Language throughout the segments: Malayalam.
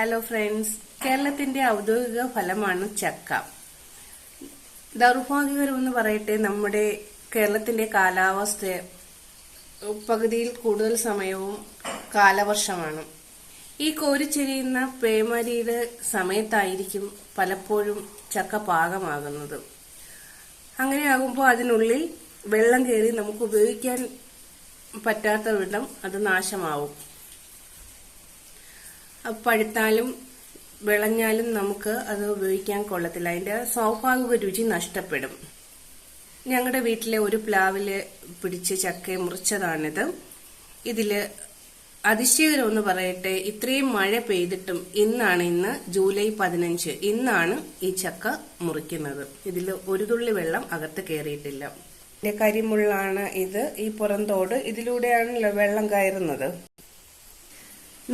ഹലോ ഫ്രണ്ട്സ് കേരളത്തിന്റെ ഔദ്യോഗിക ഫലമാണ് ചക്ക. ദൗർഭാഗ്യകരമെന്ന് പറയട്ടെ നമ്മുടെ കേരളത്തിന്റെ കാലാവസ്ഥ പകുതിയിൽ കൂടുതൽ സമയവും കാലവർഷമാണ്. ഈ കോരിച്ചെരിയുന്ന പേമരിയുടെ സമയത്തായിരിക്കും പലപ്പോഴും ചക്ക പാകമാകുന്നത്. അങ്ങനെയാകുമ്പോൾ അതിനുള്ളിൽ വെള്ളം കയറി നമുക്ക് ഉപയോഗിക്കാൻ പറ്റാത്ത വിധം അത് നാശമാവും. പഴുത്താലും വിളഞ്ഞാലും നമുക്ക് അത് ഉപയോഗിക്കാൻ കൊള്ളത്തില്ല. അതിന്റെ സ്വാഭാവിക രുചി നഷ്ടപ്പെടും. ഞങ്ങളുടെ വീട്ടിലെ ഒരു പ്ലാവിൽ പിടിച്ച് ചക്ക മുറിച്ചതാണിത്. ഇതിൽ അതിശയകരം എന്ന് പറയട്ടെ ഇത്രയും മഴ പെയ്തിട്ടും ഇന്നാണ് ഇന്ന് ജൂലൈ പതിനഞ്ച്. ഇന്നാണ് ഈ ചക്ക മുറിക്കുന്നത്. ഇതിൽ ഒരു തുള്ളി വെള്ളം അകത്ത് കയറിയിട്ടില്ല കരിമുള്ളാണ് ഇത്. ഈ പുറന്തോട് ഇതിലൂടെയാണല്ലോ വെള്ളം കയറുന്നത്.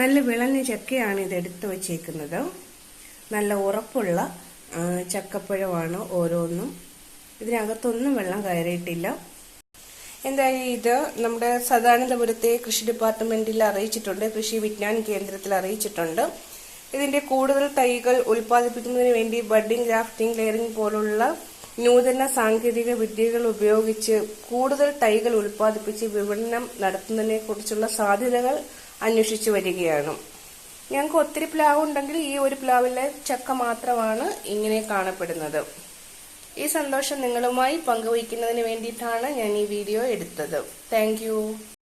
നല്ല വിളഞ്ഞ ചക്കയാണ് ഇത് എടുത്തു വച്ചേക്കുന്നത്. നല്ല ഉറപ്പുള്ള ചക്കപ്പഴമാണ് ഓരോന്നും. ഇതിനകത്തൊന്നും വെള്ളം കയറിയിട്ടില്ല. എന്തായാലും ഇത്? നമ്മുടെ സദാനന്ദപുരത്തെ കൃഷി ഡിപ്പാർട്ട്മെന്റിൽ അറിയിച്ചിട്ടുണ്ട്. കൃഷി വിജ്ഞാൻ കേന്ദ്രത്തിൽ അറിയിച്ചിട്ടുണ്ട്. ഇതിന്റെ കൂടുതൽ തൈകൾ ഉൽപ്പാദിപ്പിക്കുന്നതിന് വേണ്ടി ബഡിംഗ് ഗ്രാഫ്റ്റിംഗ് ലെയറിംഗ് പോലുള്ള നൂതന സാങ്കേതിക വിദ്യകൾ ഉപയോഗിച്ച് കൂടുതൽ തൈകൾ ഉൽപ്പാദിപ്പിച്ച് വിപണനം നടത്തുന്നതിനെ കുറിച്ചുള്ള സാധ്യതകൾ അന്വേഷിച്ചു വരികയാണ്. ഞങ്ങൾക്ക് ഒത്തിരി പ്ലാവ് ഉണ്ടെങ്കിൽ ഈ ഒരു പ്ലാവിലെ ചക്ക മാത്രമാണ് ഇങ്ങനെ കാണപ്പെടുന്നത്. ഈ സന്തോഷം നിങ്ങളുമായി പങ്കുവയ്ക്കുന്നതിന് വേണ്ടിയിട്ടാണ് ഞാൻ ഈ വീഡിയോ എടുത്തത്. താങ്ക്